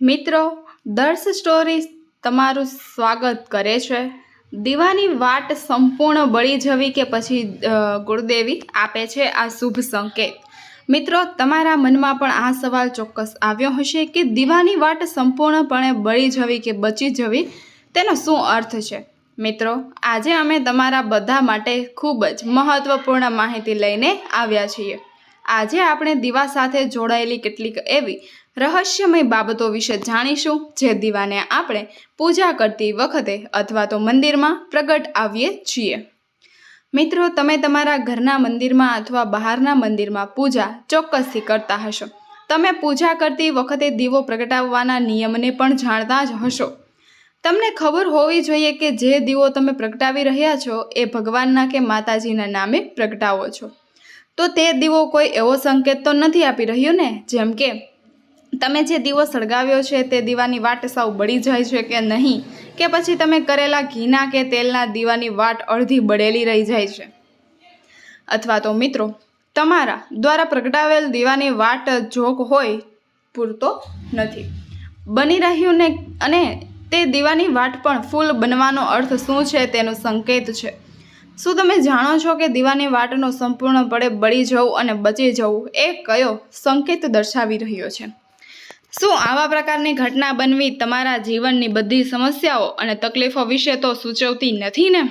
મિત્રો, દર્શ સ્ટોરી તમારું સ્વાગત કરે છે. દીવાની વાટ સંપૂર્ણ બળી જવી કે પછી ગુરુદેવી આપે છે આ શુભ સંકેત? મિત્રો, તમારા મનમાં પણ આ સવાલ ચોક્કસ આવ્યો હશે કે દીવાની વાટ સંપૂર્ણપણે બળી જવી કે બચી જવી, તેનો શું અર્થ છે? મિત્રો, આજે અમે તમારા બધા માટે ખૂબ જ મહત્વપૂર્ણ માહિતી લઈને આવ્યા છીએ. આજે આપણે દીવા સાથે જોડાયેલી કેટલીક એવી રહસ્યમય બાબતો વિશે જાણીશું, જે દીવાને આપણે પૂજા કરતી વખતે અથવા તો મંદિરમાં પ્રગટ આવીએ છીએ. મિત્રો, તમે તમારા ઘરના મંદિરમાં અથવા બહારના મંદિરમાં પૂજા ચોક્કસથી કરતા હશો. તમે પૂજા કરતી વખતે દીવો પ્રગટાવવાના નિયમને પણ જાણતા જ હશો. તમને ખબર હોવી જોઈએ કે જે દીવો તમે પ્રગટાવી રહ્યા છો એ ભગવાનના કે માતાજીના નામે પ્રગટાવો છો. તો તે દીવો કોઈ એવો સંકેત તો નથી આપી રહ્યો ને? જેમ કે તમે જે દીવો સળગાવ્યો છે તે દીવાની વાટ સાવ બળી જાય છે કે નહીં? કે પછી તમે કરેલા ઘીના કે તેલના દીવાની વાટ અડધી બળેલી રહી જાય છે? અથવા તો મિત્રો, તમારા દ્વારા પ્રગટાવેલ દીવાની વાટ જોક હોય, પૂરતો નથી. બની રહ્યું ને, અને તે દીવાની વાટ પણ ફૂલ બનવાનો અર્થ શું છે તેનો સંકેત છે. શું તમે જાણો છો કે દીવાની વાટનો સંપૂર્ણપણે બળી જવું અને બચી જવું એ કયો સંકેત દર્શાવી રહ્યો છે? શું આવા પ્રકારની ઘટના બનવી તમારા જીવનની બધી સમસ્યાઓ અને તકલીફો વિશે તો સૂચવતી નથી ને?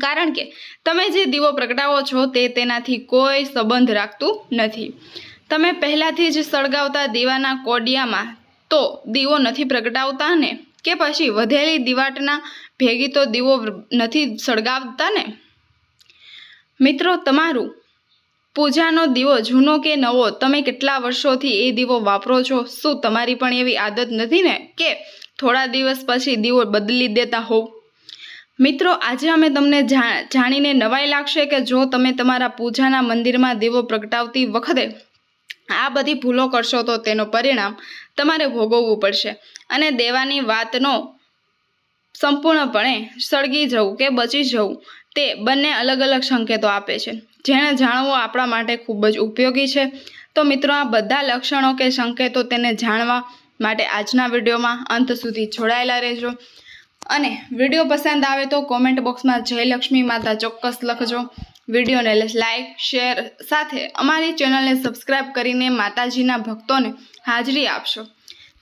કારણ કે તમે જે દીવો પ્રગટાવો છો તે તેનાથી કોઈ સંબંધ રાખતું નથી. તમે પહેલાંથી જ સળગાવતા દીવાના કોડિયામાં તો દીવો નથી પ્રગટાવતા ને? કે પછી વધેલી દીવાટના ભેગી તો દીવો નથી સળગાવતા ને? મિત્રો, તમારું પૂજાનો દીવો જૂનો કે નવો, તમે કેટલા વર્ષોથી એ દીવો વાપરો છો? શું તમારી પણ એવી આદત નથી ને કે થોડા દિવસ પછી દીવો બદલી દેતા હોવ? મિત્રો, આજે અમે તમને જાણીને નવાઈ લાગશે કે જો તમે તમારા પૂજાના મંદિરમાં દીવો પ્રગટાવતી વખતે આ બધી ભૂલો કરશો તો તેનો પરિણામ તમારે ભોગવવું પડશે. અને દેવાની વાતનો સંપૂર્ણપણે સળગી જવું કે બચી જવું, તે બંને અલગ અલગ સંકેતો આપે છે. જેને જાણવું આપણા માટે ખૂબ જ ઉપયોગી છે. તો મિત્રો, આ બધા લક્ષણો કે સંકેતો તેને જાણવા માટે આજના વિડીયોમાં અંત સુધી જોડાયેલા રહેજો. અને વીડિયો પસંદ આવે તો કોમેન્ટ બોક્સમાં જય લક્ષ્મી માતા ચોક્કસ લખજો. વિડીયોને લાઇક શેર સાથે અમારી ચેનલને સબસ્ક્રાઈબ કરીને માતાજીના ભક્તોને હાજરી આપશો.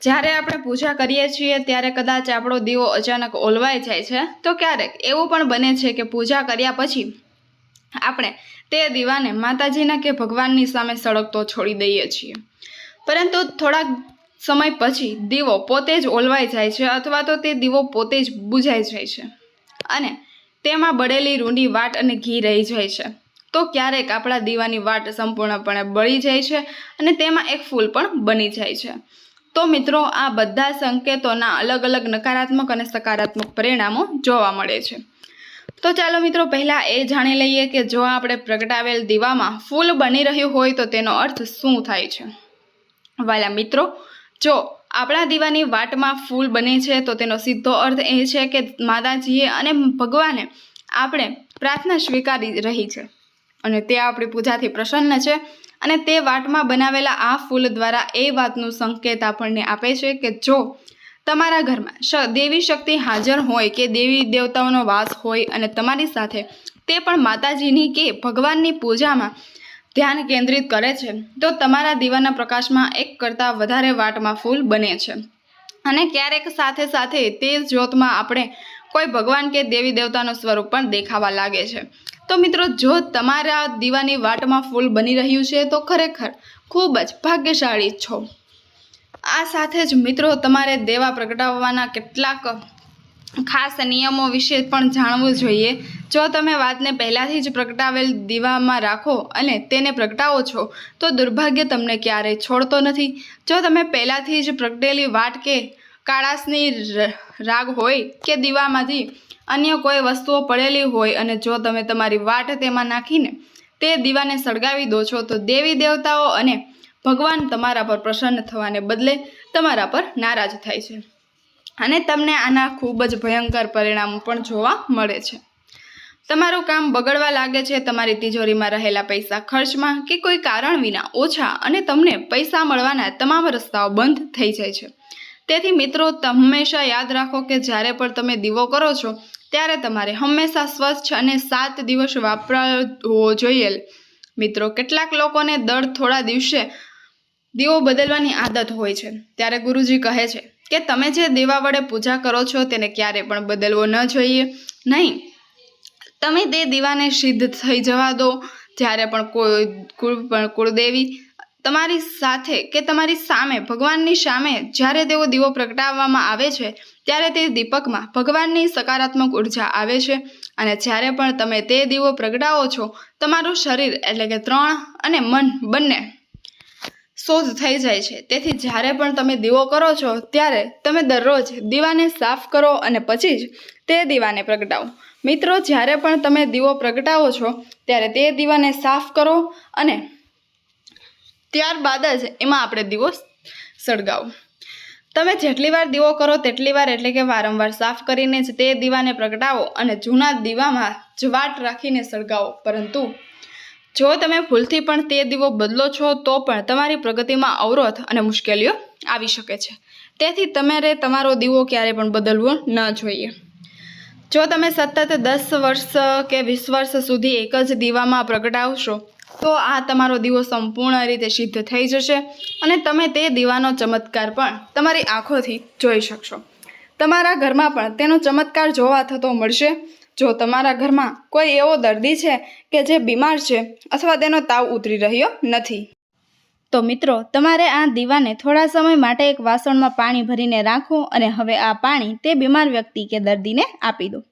જ્યારે આપણે પૂજા કરીએ છીએ, ત્યારે કદાચ આપણો દીવો અચાનક ઓલવાઈ જાય છે. તો ક્યારેક એવું પણ બને છે કે પૂજા કર્યા પછી આપણે તે દીવાને માતાજીના કે ભગવાનની સામે સળગતો છોડી દઈએ છીએ. પરંતુ થોડાક સમય પછી દીવો પોતે જ ઓલવાઈ જાય છે અથવા તો તે દીવો પોતે જ બુઝાઈ જાય છે અને તેમાં બળેલી રૂંડી વાટ અને ઘી રહી જાય છે. તો ક્યારેક આપણા દીવાની વાટ સંપૂર્ણપણે બળી જાય છે અને તેમાં એક ફૂલ પણ બની જાય છે. તો મિત્રો, આ બધા સંકેતોના અલગ અલગ નકારાત્મક અને સકારાત્મક પરિણામો જોવા મળે છે. તો ચાલો મિત્રો, પહેલાં એ જાણી લઈએ કે જો આપણે પ્રગટાવેલ દીવામાં ફૂલ બની રહ્યું હોય તો તેનો અર્થ શું થાય છે. વાલા મિત્રો, જો આપણા દીવાની વાટમાં ફૂલ બને છે તો તેનો સીધો અર્થ એ છે કે માતાજીએ અને ભગવાને આપણે પ્રાર્થના સ્વીકારી રહી છે. અને તે આપણી પૂજાથી પ્રસન્ન છે અને તે વાટમાં બનાવેલા આ ફૂલ દ્વારા એ વાતનું સંકેત આપણને આપે છે કે જો તમારા ઘરમાં દેવી શક્તિ હાજર હોય કે દેવી દેવતાઓનો વાસ હોય અને તમારી સાથે તે પણ માતાજીની કે ભગવાનની પૂજામાં ધ્યાન કેન્દ્રિત કરે છે, તો તમારા દીવાના પ્રકાશમાં એક કરતાં વધારે વાટમાં ફૂલ બને છે. અને ક્યારેક સાથે સાથે તે જ્યોતમાં આપણે કોઈ ભગવાન કે દેવી દેવતાનું સ્વરૂપ પણ દેખાવા લાગે છે. તો મિત્રો, જો તમારા દીવાની વાટમાં ફૂલ બની રહ્યું છે, તો ખરેખર ખૂબ જ ભાગ્યશાળી છો. આ સાથે જ મિત્રો તમારે દેવા પ્રગટાવવાના કેટલાક ખાસ નિયમો વિશે પણ જાણવું જોઈએ. જો તમે વાતને પહેલાંથી જ પ્રગટાવેલ દીવામાં રાખો અને તેને પ્રગટાવો છો, તો દુર્ભાગ્ય તમને ક્યારેય છોડતો નથી. જો તમે પહેલાંથી જ પ્રગટેલી વાટ કે કાળાશની રાગ હોય કે દીવામાંથી અન્ય કોઈ વસ્તુઓ પડેલી હોય અને જો તમે તમારી વાટ તેમાં નાખીને તે દીવાને સળગાવી દો છો, તો દેવી દેવતાઓ અને ભગવાન તમારા પર પ્રસન્ન થવાને બદલે તમારા પર નારાજ થાય છે. અને તમને આના ખૂબ જ ભયંકર પરિણામો પણ જોવા મળે છે. તમારું કામ બગડવા લાગે છે, તમારી તિજોરીમાં રહેલા પૈસા ખર્ચમાં કે કોઈ કારણ વિના ઓછા અને તમને પૈસા મળવાના તમામ રસ્તાઓ બંધ થઈ જાય છે. તેથી મિત્રો, હંમેશા યાદ રાખો કે જ્યારે પણ તમે દીવો કરો છો, ત્યારે તમારે હંમેશા સ્વચ્છ અને સાત દિવસ વાપરવો જોઈએ. મિત્રો, કેટલાક લોકોને દર થોડા દિવસે દીવો બદલવાની આદત હોય છે. ત્યારે ગુરુજી કહે છે કે તમે જે દીવા વડે પૂજા કરો છો તેને ક્યારે પણ બદલવો ન જોઈએ. નહીં, તમે તે દીવાને સિદ્ધ થઈ જવા દો. જ્યારે પણ કોઈ કુળ પણ કુળદેવી તમારી સાથે કે તમારી સામે, ભગવાનની સામે જ્યારે તેઓ દીવો પ્રગટાવવામાં આવે છે, ત્યારે તે દીપકમાં ભગવાનની સકારાત્મક ઊર્જા આવે છે. અને જ્યારે પણ તમે તે દીવો પ્રગટાવો છો, તમારું શરીર એટલે કે ત્રણ અને મન બંને શોધ થઈ જાય છે. તેથી જ્યારે પણ તમે દીવો કરો છો, ત્યારે તમે દરરોજ દીવાને સાફ કરો અને પછી જ તે દીવાને પ્રગટાવો. મિત્રો, જ્યારે પણ તમે દીવો પ્રગટાવો છો, ત્યારે તે દીવાને સાફ કરો અને ત્યારબાદ જ એમાં આપણે દીવો સળગાવો. તમે જેટલી વાર દીવો કરો તેટલી વાર, એટલે કે વારંવાર સાફ કરીને જ તે દીવાને પ્રગટાવો અને જૂના દીવામાં જ વાટ રાખીને સળગાવો. પરંતુ જો તમે ભૂલથી પણ તે દીવો બદલો છો, તો પણ તમારી પ્રગતિમાં અવરોધ અને મુશ્કેલીઓ આવી શકે છે. તેથી તમારે તમારો દીવો ક્યારે પણ બદલવો ન જોઈએ. જો તમે સતત દસ વર્ષ કે વીસ વર્ષ સુધી એક જ દીવામાં પ્રગટાવશો, તો આ તમારો દીવો સંપૂર્ણ રીતે સિદ્ધ થઈ જશે અને તમે તે દીવાનો ચમત્કાર પણ તમારી આંખોથી જોઈ શકશો. તમારા ઘરમાં પણ તેનો ચમત્કાર જોવા થતો મળશે જો તમારા ઘરમાં કોઈ એવો દર્દી છે કે જે બીમાર છે અથવા તેનો તાવ ઉતરી રહ્યો નથી? તો મિત્રો, તમારે આ દીવાને થોડા સમય માટે એક વાસણમાં પાણી ભરીને રાખો અને હવે આ પાણી તે બીમાર વ્યક્તિ કે દર્દીને આપી દો.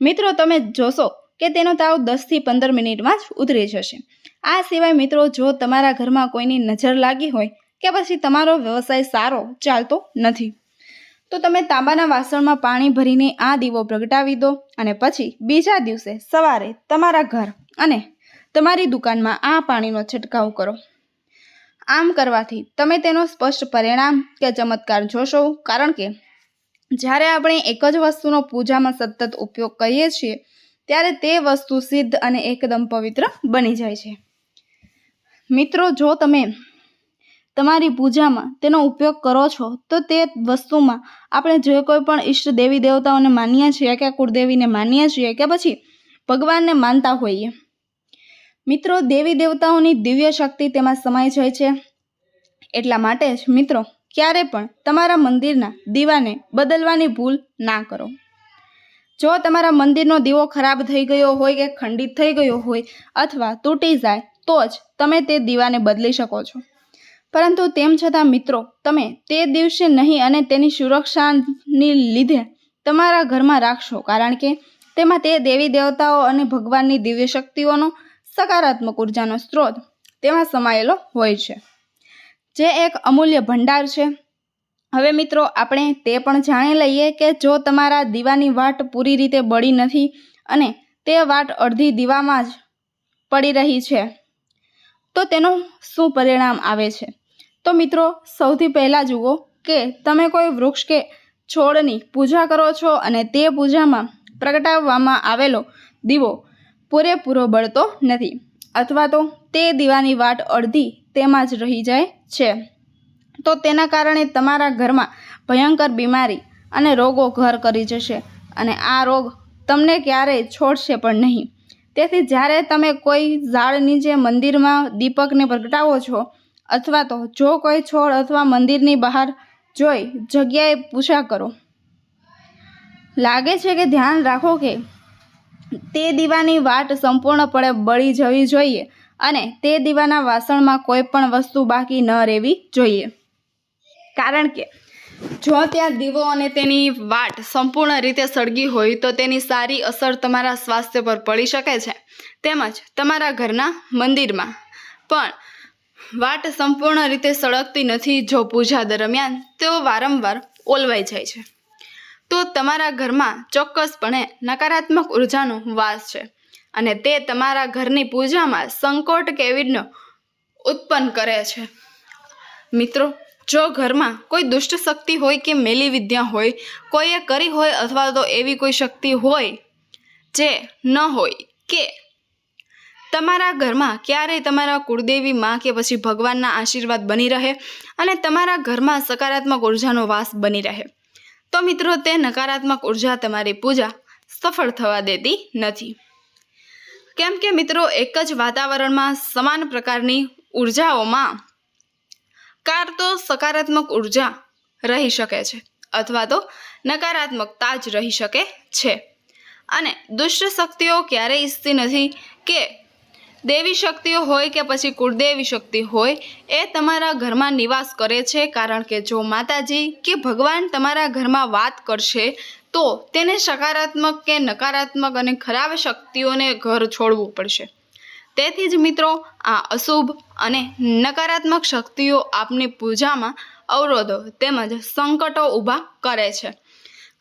મિત્રો, તમે જોશો કે તેનો તાવ દસથી પંદર મિનિટમાં જ ઉતરી જશે. આ સિવાય મિત્રો, જો તમારા ઘરમાં કોઈની નજર લાગી હોય કે પછી તમારો વ્યવસાય સારો ચાલતો નથી. તો તમે તાંબાના વાસણમાં પાણી ભરીને આ દીવો પ્રગટાવી દો અને પછી બીજા દિવસે સવારે તમારા ઘર અને તમારી દુકાનમાં આ પાણીનો છંટકાવ કરો. આમ કરવાથી તમે તેનો સ્પષ્ટ પરિણામ કે ચમત્કાર જોશો, કારણ કે જ્યારે આપણે એક જ વસ્તુનો પૂજામાં સતત ઉપયોગ કરીએ છીએ, ત્યારે તે વસ્તુ સિદ્ધ અને એકદમ પવિત્ર બની જાય છે. મિત્રો, જો તમે તમારી પૂજામાં તેનો ઉપયોગ કરો છો, તો તે વસ્તુમાં આપણે જે કોઈ પણ ઈષ્ટ દેવી દેવતાઓને માનીએ છીએ, કે કુળદેવીને માનીએ છીએ, કે પછી ભગવાનને માનતા હોઈએ. મિત્રો, દેવી દેવતાઓની દિવ્ય શક્તિ તેમાં સમાઈ જાય છે. એટલા માટે જ, મિત્રો, ક્યારે પણ તમારા મંદિરના દીવાને બદલવાની ભૂલ ના કરો. જો તમારા મંદિરનો દીવો ખરાબ થઈ ગયો હોય કે ખંડિત થઈ ગયો હોય અથવા તૂટી જાય, તો જ તમે તે દીવાને બદલી શકો છો. પરંતુ તેમ છતાં, મિત્રો, તમે તે દિવસે નહીં અને તેની સુરક્ષાની લીધે તમારા ઘરમાં રાખશો. કારણ કે તેમાં તે દેવી દેવતાઓ અને ભગવાનની દિવ્ય શક્તિઓનો સકારાત્મક ઉર્જાનો સ્ત્રોત તેમાં સમાયેલો હોય છે. જે એક અમૂલ્ય ભંડાર છે. હવે, મિત્રો, આપણે તે પણ જાણી લઈએ કે જો તમારા દીવાની વાટ પૂરી રીતે બળી નથી અને તે વાટ અડધી દીવામાં જ પડી રહી છે, તો તેનું શું પરિણામ આવે છે? તો મિત્રો, સૌથી પહેલાં જુઓ કે તમે કોઈ વૃક્ષ કે છોડની પૂજા કરો છો અને તે પૂજામાં પ્રગટાવવામાં આવેલો દીવો પૂરેપૂરો બળતો નથી અથવા તો તે દીવાની વાટ અડધી તેમાં જ રહી જાય છે. તો તેના કારણે તમારા ઘરમાં ભયંકર બીમારી અને રોગો ઘર કરી જશે અને આ રોગ તમને ક્યારેય છોડશે પણ નહીં. તેથી જ્યારે તમે કોઈ ઝાડ નીચે મંદિરમાં દીપકને પ્રગટાવો છો અથવા તો જો કોઈ છોડ અથવા મંદિરની બહાર જોઈ જગ્યાએ પૂજા કરો. લાગે છે કે ધ્યાન રાખો કે તે દીવાની વાટ સંપૂર્ણપણે બળી જવી જોઈએ અને તે દીવાના વાસણમાં કોઈ પણ વસ્તુ બાકી ન રહેવી જોઈએ. કારણ કે જો ત્યાં દીવો અને તેની વાટ સંપૂર્ણ રીતે સળગી હોય તો તેની સારી અસર તમારા સ્વાસ્થ્ય પર પડી શકે છે. તેમજ તમારા ઘરના મંદિરમાં પણ વાટ સંપૂર્ણ રીતે સળગતી નથી જો પૂજા દરમિયાન તેઓ વારંવાર ઓલવાઈ જાય છે. તો તમારા ઘરમાં ચોક્કસપણે નકારાત્મક ઉર્જાનો વાસ છે અને તે તમારા ઘરની પૂજામાં સંકોટ કે ઉત્પન્ન કરે છે. મિત્રો, જો ઘરમાં કોઈ દુષ્ટ શક્તિ હોય કે મેલી વિદ્યા હોય, કોઈએ કરી હોય અથવા તો એવી કોઈ શક્તિ હોય જે ન હોય કે તમારા ઘરમાં ક્યારેય તમારા કુળદેવી માં કે પછી ભગવાનના આશીર્વાદ બની રહે અને તમારા ઘરમાં સકારાત્મક ઉર્જાનો વાસ બની રહે. તો મિત્રો, તે નકારાત્મક ઊર્જા તમારી પૂજા સફળ થવા દેતી નથી. કેમ કે મિત્રો, એક જ વાતાવરણમાં સમાન પ્રકારની ઉર્જાઓમાં કાર તો સકારાત્મક ઊર્જા રહી શકે છે અથવા તો નકારાત્મકતા જ રહી શકે છે. અને દુષ્ટ શક્તિઓ ક્યારેય ઈચ્છતી નથી કે દેવી શક્તિઓ હોય કે પછી કુળદેવી શક્તિ હોય, એ તમારા ઘરમાં નિવાસ કરે છે. કારણ કે જો માતાજી કે ભગવાન તમારા ઘરમાં વાત કરશે, તો તેને સકારાત્મક કે નકારાત્મક અને ખરાબ શક્તિઓને ઘર છોડવું પડશે. તેથી જ મિત્રો, આ અશુભ અને નકારાત્મક શક્તિઓ આપની પૂજામાં અવરોધો તેમજ સંકટો ઊભા કરે છે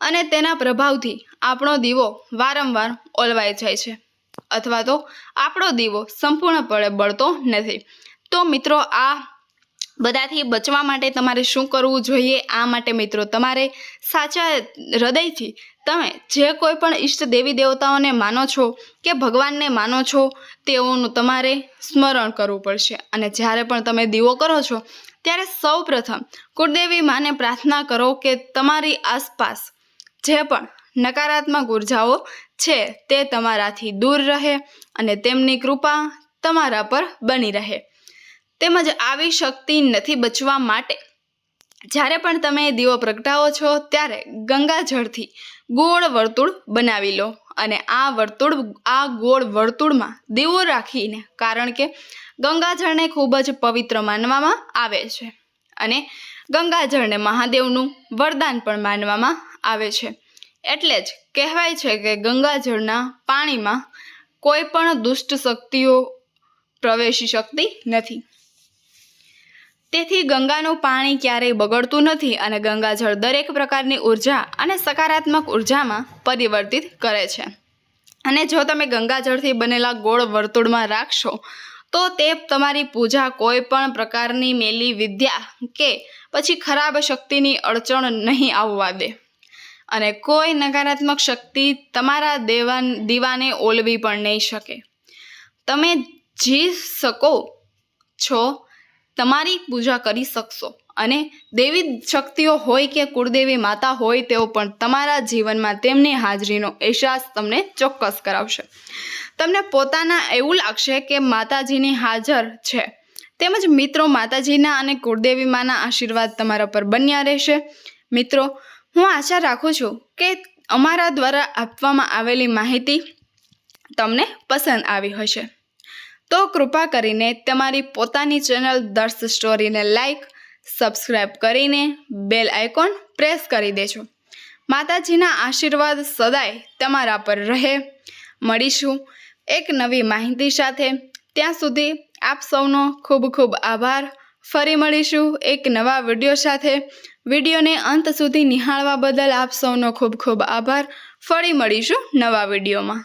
અને તેના પ્રભાવથી આપણો દીવો વારંવાર ઓલવાઈ જાય છે. અથવા તો આપણો દીવો સંપૂર્ણપણે બળતો નથી. તો મિત્રો, આ બધાથી બચવા માટે તમારે શું કરવું જોઈએ? આ માટે મિત્રો, તમારે સાચા હૃદયથી તમે જે કોઈ પણ ઈષ્ટ દેવી દેવતાઓને માનો છો કે ભગવાનને માનો છો, તેઓનું તમારે સ્મરણ કરવું પડશે. અને જ્યારે પણ તમે દીવો કરો છો, ત્યારે સૌ પ્રથમ કુળદેવી માને પ્રાર્થના કરો કે તમારી આસપાસ જે પણ નકારાત્મક ઉર્જાઓ છે, તે તમારાથી દૂર રહે અને તેમની કૃપા તમારા પર બની રહે. તેમજ આવી શક્તિ નથી બચવા માટે. જ્યારે પણ તમે દીવો પ્રગટાવો છો, ત્યારે ગંગાજળથી ગોળ વર્તુળ બનાવી લો અને આ વર્તુળ, આ ગોળ વર્તુળમાં દીવો રાખીને, કારણ કે ગંગાજળને ખૂબ જ પવિત્ર માનવામાં આવે છે અને ગંગાજળને મહાદેવનું વરદાન પણ માનવામાં આવે છે. એટલે જ કહેવાય છે કે ગંગાજળના પાણીમાં કોઈ પણ દુષ્ટ શક્તિઓ પ્રવેશી શકતી નથી. તેથી ગંગાનું પાણી ક્યારેય બગડતું નથી અને ગંગાજળ દરેક પ્રકારની ઊર્જા અને સકારાત્મક ઉર્જામાં પરિવર્તિત કરે છે. અને જો તમે ગંગાજળથી બનેલા ગોળ વર્તુળમાં રાખશો, તો તે તમારી પૂજા કોઈ પણ પ્રકારની મેલી વિદ્યા કે પછી ખરાબ શક્તિની અડચણ નહીં આવવા દે. અને કોઈ નકારાત્મક શક્તિ તમારા દેવાન, દીવાને ઓલવી પણ નહીં શકે. તમે જી શકો છો, તમારી પૂજા કરી શકશો. અને દેવી શક્તિઓ હોય કે કુળદેવી માતા હોય તેઓ પણ તમારા જીવનમાં તેમની હાજરીનો અહેસાસ તમને ચોક્કસ કરાવશે. તમને પોતાના એવું લાગશે કે માતાજીની હાજર છે. તેમજ મિત્રો માતાજીના અને કુળદેવી માના આશીર્વાદ તમારા પર બન્યા રહેશે. મિત્રો હું આશા રાખું છું કે અમારા દ્વારા આપવામાં આવેલી માહિતી તમને પસંદ આવી હશે. તો કૃપા કરીને તમારી પોતાની ચેનલ દર્શ સ્ટોરીને લાઈક સબસ્ક્રાઈબ કરીને બેલ આઇકોન પ્રેસ કરી દેજો. માતાજીના આશીર્વાદ સદાય તમારા પર રહે. મળીશું એક નવી માહિતી સાથે. ત્યાં સુધી આપ સૌનો ખૂબ ખૂબ આભાર. ફરી મળીશું એક નવા વીડિયો સાથે. વિડીયોને અંત સુધી નિહાળવા બદલ આપ સૌનો ખૂબ ખૂબ આભાર. ફરી મળીશું નવા વિડીયોમાં.